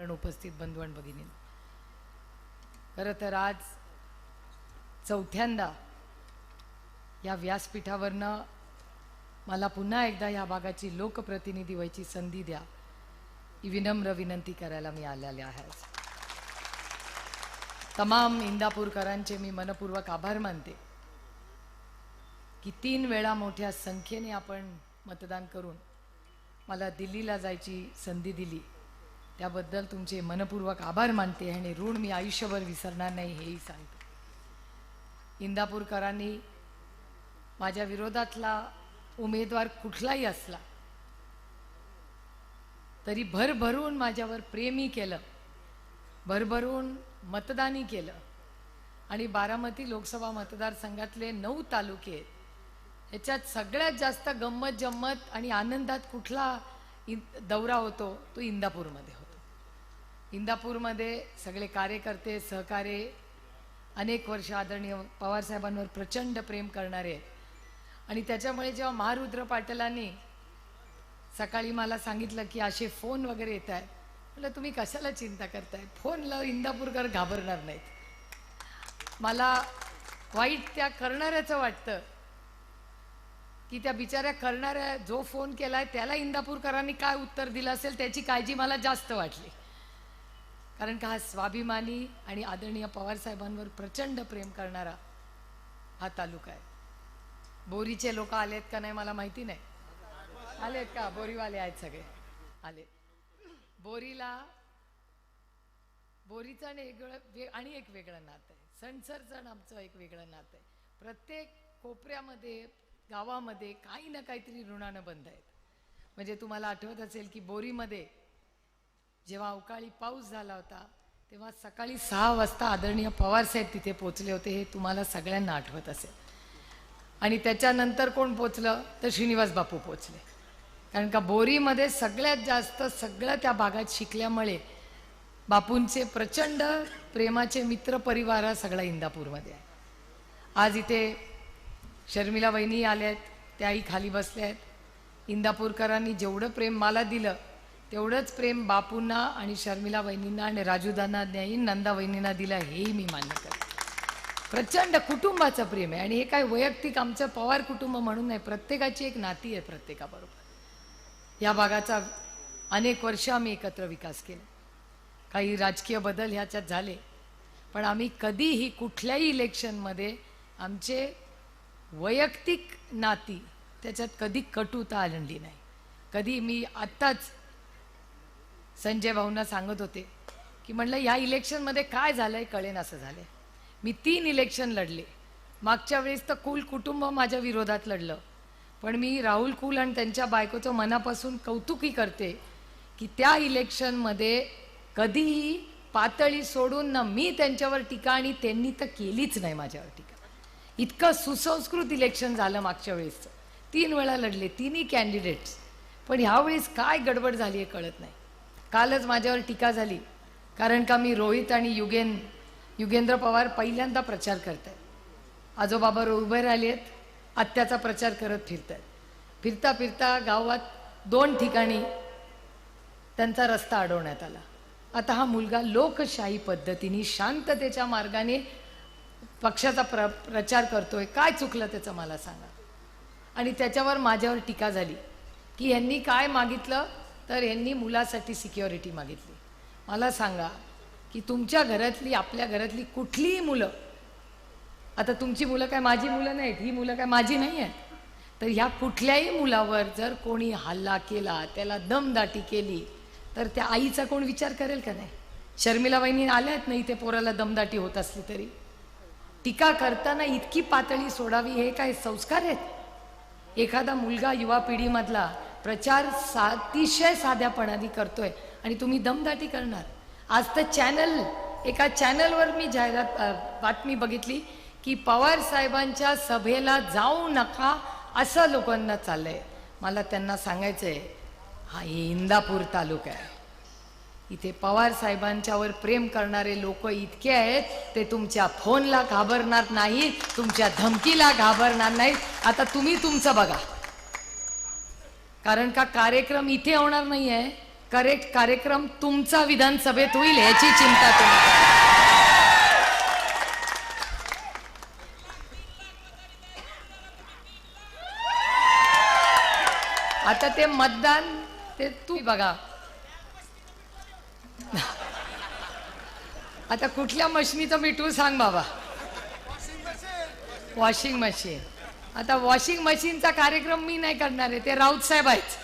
कारण उपस्थित बंधू आणि भगिनी. खरं तर आज चौथ्यांदा या व्यासपीठावरनं मला पुन्हा एकदा या भागाची लोकप्रतिनिधी व्हायची संधी द्या. ही विनम्र विनंती करायला मी आलेले आहे. तमाम इंदापूरकरांचे मी मनपूर्वक आभार मानते. की तीन वेळा मोठ्या संख्येने आपण मतदान करून मला दिल्लीला जायची संधी दिली. त्याबद्दल तुमचे मनपूर्वक आभार मानते आणि ऋण मी आयुष्यभर विसरणार नाही हेही सांगते. इंदापूरकरांनी माझ्या विरोधातला उमेदवार कुठलाही असला तरी भरभरून माझ्यावर प्रेमी केलं भरभरून मतदानी केलं. आणि बारामती लोकसभा मतदारसंघातले नऊ तालुके आहेत ह्याच्यात सगळ्यात जास्त गंमत जम्मत आणि आनंदात कुठला दौरा होतो तो इंदापूरमध्ये इंदापूरमध्ये सगळे कार्यकर्ते सहकार्य अनेक वर्ष आदरणीय पवारसाहेबांवर प्रचंड प्रेम करणारे आहेत. आणि त्याच्यामुळे जेव्हा महारुद्र पाटलांनी सकाळी मला सांगितलं की असे फोन वगैरे येत आहेत म्हटलं तुम्ही कशाला चिंता करताय? फोनला इंदापूरकर घाबरणार नाहीत. मला वाईट त्या करणाऱ्याचं वाटतं की त्या बिचाऱ्या करणाऱ्या जो फोन केलाय त्याला इंदापूरकरांनी काय उत्तर दिलं असेल त्याची काळजी मला जास्त वाटली. कारण का हा स्वाभिमानी आणि आदरणीय पवारसाहेबांवर प्रचंड प्रेम करणारा हा तालुका आहे. बोरीचे लोक आलेत का नाही मला माहिती नाही. आलेत का? बोरीवाले आहेत सगळे. आले. बोरीला बोरीचं आणि वेगळं आणि एक वेगळं नातं आहे. सणसरचं आमचं एक वेगळं नातं आहे. प्रत्येक कोपऱ्यामध्ये गावामध्ये काही ना काहीतरी ऋणानं बंद आहेत. म्हणजे तुम्हाला आठवत असेल की बोरीमध्ये जेव्हा अवकाळी पाऊस झाला होता तेव्हा सकाळी सहा वाजता आदरणीय पवारसाहेब तिथे पोचले होते हे तुम्हाला सगळ्यांना आठवत असेल. आणि त्याच्यानंतर कोण पोचलं तर श्रीनिवास बापू पोचले कारण का बोरीमध्ये सगळ्यात जास्त सगळं त्या भागात शिकल्यामुळे बापूंचे प्रचंड प्रेमाचे मित्र परिवार हा सगळा इंदापूरमध्ये आहे. आज इथे शर्मिला वहिनी आल्या आहेत त्याही खाली बसल्या आहेत इंदापूरकरांनी जेवढं प्रेम मला दिलं तेवढंच प्रेम बापूंना आणि शर्मिला वहिनींना आणि राजूदांना नाही नंदा वहिनींना दिलं हेही मी मान्य करते. प्रचंड कुटुंबाचं प्रेम आहे आणि हे काय वैयक्तिक आमचं पवार कुटुंब म्हणून नाही प्रत्येकाची एक नाती आहे प्रत्येकाबरोबर. या भागाचा अनेक वर्ष आम्ही एकत्र विकास केला. काही राजकीय बदल ह्याच्यात झाले पण आम्ही कधीही कुठल्याही इलेक्शनमध्ये आमचे वैयक्तिक नाती त्याच्यात कधी कटुता आणली नाही. कधी मी आत्ताच संजय भाऊंना सांगत होते की म्हणलं या इलेक्शनमध्ये काय झालंय कळेन असं झालंय. मी तीन इलेक्शन लढले. मागच्या वेळेस तर कुल कुटुंब माझ्या विरोधात लढलं. पण मी राहुल कुल आणि त्यांच्या बायकोचं मनापासून कौतुकही करते की त्या इलेक्शनमध्ये कधीही पातळी सोडून ना मी त्यांच्यावर टीका आणि त्यांनी तर केलीच नाही माझ्यावर टीका. इतकं सुसंस्कृत इलेक्शन झालं मागच्या वेळेसचं. तीन वेळा लढले तिन्ही कॅन्डिडेट्स पण ह्यावेळेस काय गडबड झाली आहे कळत नाही. कालच माझ्यावर टीका झाली. कारण का मी रोहित आणि युगेन युगेंद्र पवार पहिल्यांदा प्रचार करत आहेत आजोबाबर उभे राहिले आहेत आत्याचा प्रचार करत फिरत आहेत फिरता फिरता गावात दोन ठिकाणी त्यांचा रस्ता अडवण्यात आला. आता हा मुलगा लोकशाही पद्धतीने शांततेच्या मार्गाने पक्षाचा प्र प्रचार करतोय. काय चुकलं त्याचं मला सांगा. आणि त्याच्यावर माझ्यावर टीका झाली. की यांनी काय मागितलं? तर यांनी मुलासाठी सिक्युरिटी मागितली. मला सांगा की तुमच्या घरातली आपल्या घरातली कुठलीही मुलं आता तुमची मुलं काय माझी मुलं नाहीत ही मुलं काय माझी नाही आहेत तर ह्या कुठल्याही मुलावर जर कोणी हल्ला केला त्याला दमदाटी केली तर त्या आईचा कोण विचार करेल का नाही? शर्मिला वहिनी आल्या आहेत नाही ते पोराला दमदाटी होत असली तरी? टीका करताना इतकी पातळी सोडावी हे काय संस्कार आहेत? एखादा मुलगा युवा पिढीमधला प्रचार सा अतिशय साध्यापणाने करतोय आणि तुम्ही दमदाटी करणार. आज तर चॅनल एका चॅनलवर मी जाहिरात बातमी बघितली की पवार साहेबांच्या सभेला जाऊ नका असं लोकांना चाललंय. मला त्यांना सांगायचंय हा इंदापूर तालुका आहे. इथे पवार साहेबांच्यावर प्रेम करणारे लोक इतके आहेत ते तुमच्या फोनला घाबरणार नाही तुमच्या धमकीला घाबरणार नाही आता तुम्ही तुमचं बघा. कारण का कार्यक्रम इथे होणार नाही आहे करेक्ट कार्यक्रम तुमचा विधानसभेत होईल याची चिंता तुम्ही आता ते मतदान ते तू बघा. आता कुठल्या मशीनीचं मिठू सांग बाबा. Washing machine. आता वॉशिंग मशीनचा कार्यक्रम मी नाही करणार आहे ते राऊत साहेब आहेत.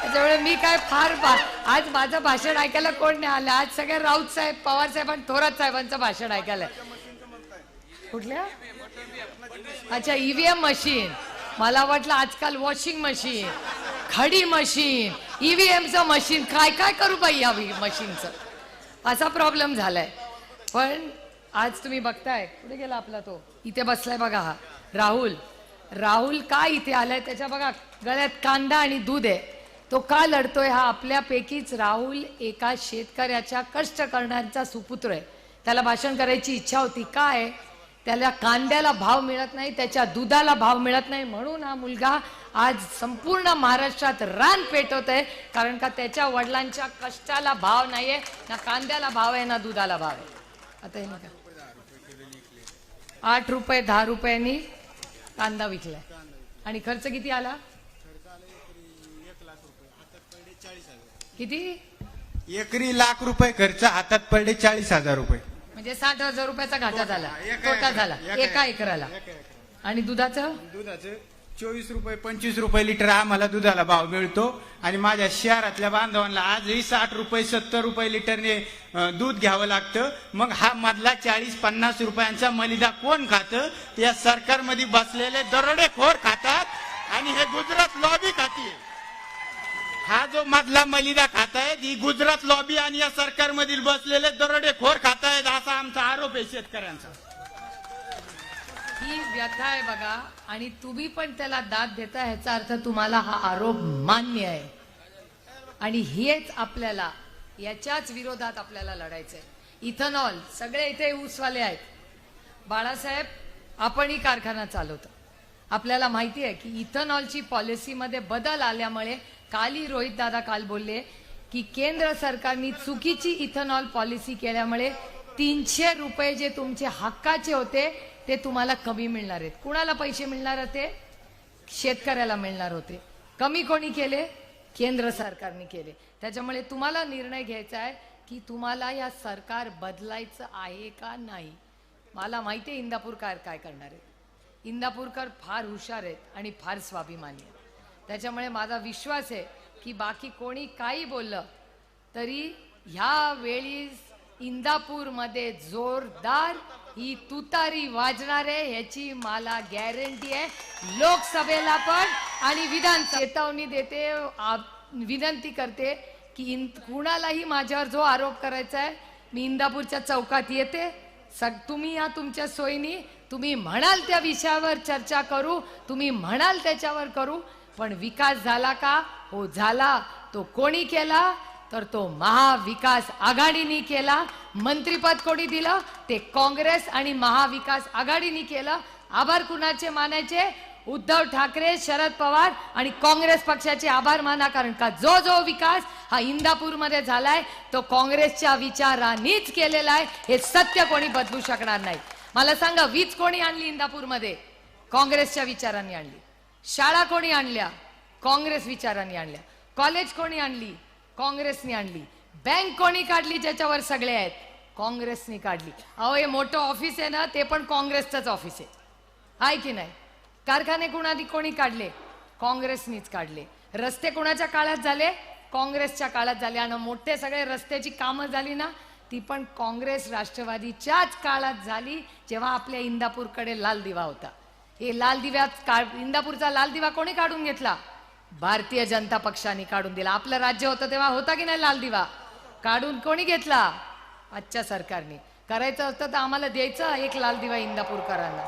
त्याच्यामुळे मी काय फार बा- आज माझं भाषण ऐकायला कोण नाही आलं आज सगळे राऊत साहेब पवार साहेब आणि थोरात साहेबांचं भाषण ऐकायला कुठल्या? अच्छा ईव्हीएम मशीन मला वाटलं आजकाल वॉशिंग मशीन खडी मशीन ईव्हीएमचं मशीन काय काय करू बाई या मशीनचं असा प्रॉब्लेम झालाय. पण आज तुम्ही बघताय. कुठे गेला आपला तो? इथे बसलाय बघा हा. राहुल. राहुल का इथे आलाय? त्याच्या बघा गळ्यात कांदा आणि दूध आहे. तो का लढतोय? हा आपल्यापैकीच राहुल एका शेतकऱ्याच्या कष्ट करण्याचा सुपुत्र आहे. त्याला भाषण करायची इच्छा होती. काय त्याला कांद्याला भाव मिळत नाही त्याच्या दुधाला भाव मिळत नाही. म्हणून हा मुलगा आज संपूर्ण महाराष्ट्रात रान पेटवत आहे. कारण का त्याच्या वडिलांच्या कष्टाला भाव नाहीये ना कांद्याला भाव आहे ना दुधाला भाव आहे. आता हे नका आठ रुपये दहा रुपयांनी कांदा विकलाय. आणि खर्च किती आला? किती? एकरी लाख रुपये खर्च हातात पडले चाळीस हजार रुपये. म्हणजे साठ हजार रुपयाचा घाटा झाला. एका तोटा झाला. एका एका एकराला. आणि दुधाचं? दुधाचं? चोवीस रुपये पंचवीस रुपये लिटर आम्हाला दुधाला भाव मिळतो. आणि माझ्या शहरातल्या बांधवांना आजही साठ रुपये सत्तर रुपये लिटरने दूध घ्यावं लागतं. मग हा मधला चाळीस पन्नास रुपयांचा मलिदा कोण खातं? या सरकारमध्ये बसलेले दरोडेखोर खातात. आणि हे गुजरात लॉबी खाते हा जो मधला मलिदा खातायत ही गुजरात लॉबी आणि या सरकारमधील बसलेले दरोडेखोर खातायत असा आमचा आरोप आहे शेतकऱ्यांचा. ही व्यथा आहे बघा. आणि तुम्ही पण त्याला दाद देता ह्याचा अर्थ तुम्हाला हा आरोप मान्य आहे. आणि हेच आपल्याला याच्याच विरोधात आपल्याला लढायचंय. इथेनॉल सगळे इथे ऊसवाले आहेत. बाळासाहेब आपणही कारखाना चालवतो. आपल्याला माहिती आहे की इथेनॉलची पॉलिसीमध्ये बदल आल्यामुळे काली रोहित दादा काल बोलले की केंद्र सरकारने चुकीची इथेनॉल पॉलिसी केल्यामुळे तीनशे रुपये जे तुमचे हक्काचे होते ते तुम्हाला कमी मिळणार आहेत. कुणाला पैसे मिळणार होते? शेतकऱ्याला मिळणार होते. कमी कोणी केले? केंद्र सरकारने केले. त्याच्यामुळे तुम्हाला निर्णय घ्यायचा आहे की तुम्हाला या सरकार बदलायचं आहे का नाही. मला माहिती आहे इंदापूरकर काय करणार आहेत. इंदापूरकर फार हुशार आहेत आणि फार स्वाभिमानी आहेत. त्याच्यामुळे माझा विश्वास आहे की बाकी कोणी काही बोललं तरी ह्या वेळी इंदापूरमध्ये जोरदार ही तुतारी वाजणार आहे ह्याची मला गॅरंटी आहे. लोकसभेला पण आणि विधान चेतावणी देते आ- विनंती करते की इन कुणालाही माझ्यावर जो आरोप करायचा आहे मी इंदापूरच्या चौकात येते. सग तुम्ही या तुमच्या सोयीनी तुम्ही म्हणाल त्या विषयावर चर्चा करू तुम्ही म्हणाल त्याच्यावर करू पण विकास झाला का? हो झाला. तो कोणी केला? तर तो महाविकास आघाडीने केला मंत्रीपद कोणी दिलं ते काँग्रेस आणि महाविकास आघाडीने केलं. आभार कुणाचे मानायचे? उद्धव ठाकरे शरद पवार आणि काँग्रेस पक्षाचे आभार माना कारण का जो जो विकास हा इंदापूरमध्ये झालाय तो काँग्रेसच्या विचारांनीच केलेला आहे. हे सत्य कोणी बदलू शकणार नाही. मला सांगा वीज कोणी आणली इंदापूरमध्ये? काँग्रेसच्या विचारांनी आणली. शाळा कोणी आणल्या? काँग्रेस विचारांनी आणल्या. कॉलेज कोणी आणली? काँग्रेसनी आणली. बँक कोणी काढली ज्याच्यावर सगळे आहेत. काँग्रेसनी काढली. अहो हे मोठं ऑफिस आहे ना ते पण काँग्रेसचंच ऑफिस आहे. आहे की नाही? कारखाने कुणाने कोणी काढले? काँग्रेसनीच काढले. रस्ते कुणाच्या काळात झाले? काँग्रेसच्या काळात झाले. आणि मोठे सगळे रस्त्याची कामं झाली ना ती पण काँग्रेस राष्ट्रवादीच्याच काळात झाली जेव्हा आपल्या इंदापूरकडे लाल दिवा होता. हे लाल दिव्यात का इंदापूरचा लाल दिवा कोणी काढून घेतला? भारतीय जनता पक्षाने काढून दिला. आपलं राज्य होतं तेव्हा होता की नाही लाल दिवा? काढून कोणी घेतला? आजच्या सरकारने. करायचं होतं तर आम्हाला द्यायचं एक लाल दिवा इंदापूरकरांना.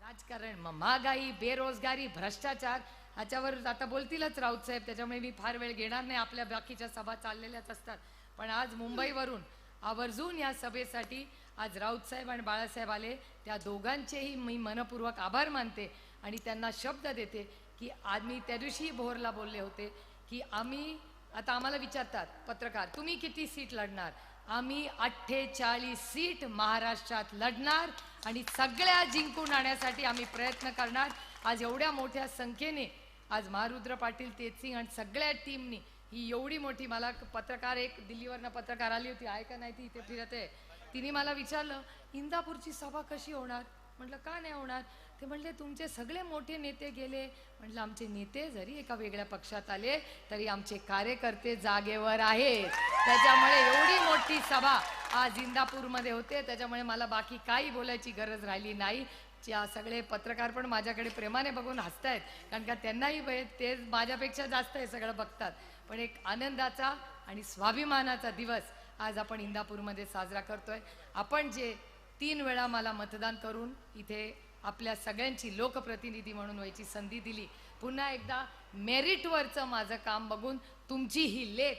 राजकारण मग महागाई बेरोजगारी भ्रष्टाचार ह्याच्यावर आता बोलतीलच राऊत साहेब. त्याच्यामुळे मी फार वेळ घेणार नाही. आपल्या बाकीच्या सभा चाललेल्याच असतात. पण आज मुंबईवरून आवर्जून या सभेसाठी आज राऊत साहेब आणि बाळासाहेब आले. त्या दोघांचेही मी मनपूर्वक आभार मानते. आणि त्यांना शब्द देते की आम्ही त्या दिवशी भोरला बोलले होते की आम्ही आता आम्हाला विचारतात पत्रकार तुम्ही किती सीट लढणार? आम्ही अठ्ठेचाळीस सीट महाराष्ट्रात लढणार आणि सगळ्या जिंकून आणण्यासाठी आम्ही प्रयत्न करणार. आज एवढ्या मोठ्या संख्येने आज महारुद्र पाटील तेजसिंग आणि सगळ्या टीमनी ही एवढी मोठी मला पत्रकार एक दिल्लीवरनं पत्रकार आली होती आहे का नाही ती इथे फिरत आहे. तिने मला विचारलं इंदापूरची सभा कशी होणार? म्हटलं का नाही होणार? ते म्हणले तुमचे सगळे मोठे नेते गेले. म्हटलं आमचे नेते जरी एका वेगळ्या पक्षात आले तरी आमचे कार्यकर्ते जागेवर आहेत. त्याच्यामुळे एवढी मोठी सभा आज इंदापूरमध्ये होते. त्याच्यामुळे मला बाकी काही बोलायची गरज राहिली नाही. ज्या सगळे पत्रकार पण माझ्याकडे प्रेमाने बघून हसतायत. कारण का त्यांनाही ते माझ्यापेक्षा जास्त हे सगळं बघतात. पण एक आनंदाचा आणि स्वाभिमानाचा दिवस आज आपण इंदापूरमध्ये साजरा करतोय. आपण जे तीन वेळा मला मतदान करून इथे आपल्या सगळ्यांची लोकप्रतिनिधी म्हणून व्हायची संधी दिली. पुन्हा एकदा मेरिटवरचं माझं काम बघून तुमची ही लेख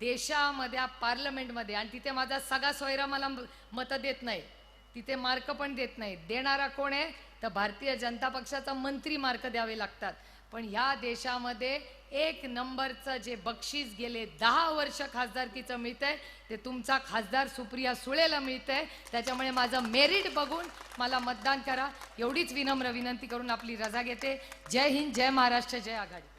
देशामध्ये पार्लमेंटमध्ये आणि तिथे माझा सगळा सोयरा मला मतं देत नाही. तिथे मार्क पण देत नाही. देणारा कोण आहे? तर भारतीय जनता पक्षाचा मंत्री मार्क द्यावे लागतात. पण ह्या देशामध्ये एक नंबरचं जे बक्षीस गेले दहा वर्ष खासदारकीचं मिळतंय. ते तुमचा खासदार सुप्रिया सुळेला मिळतंय. त्याच्यामुळे माझं मेरिट बघून मला मतदान करा. एवढीच विनम्र विनंती करून आपली रजा घेते. जय हिंद जय महाराष्ट्र जय आघाडी.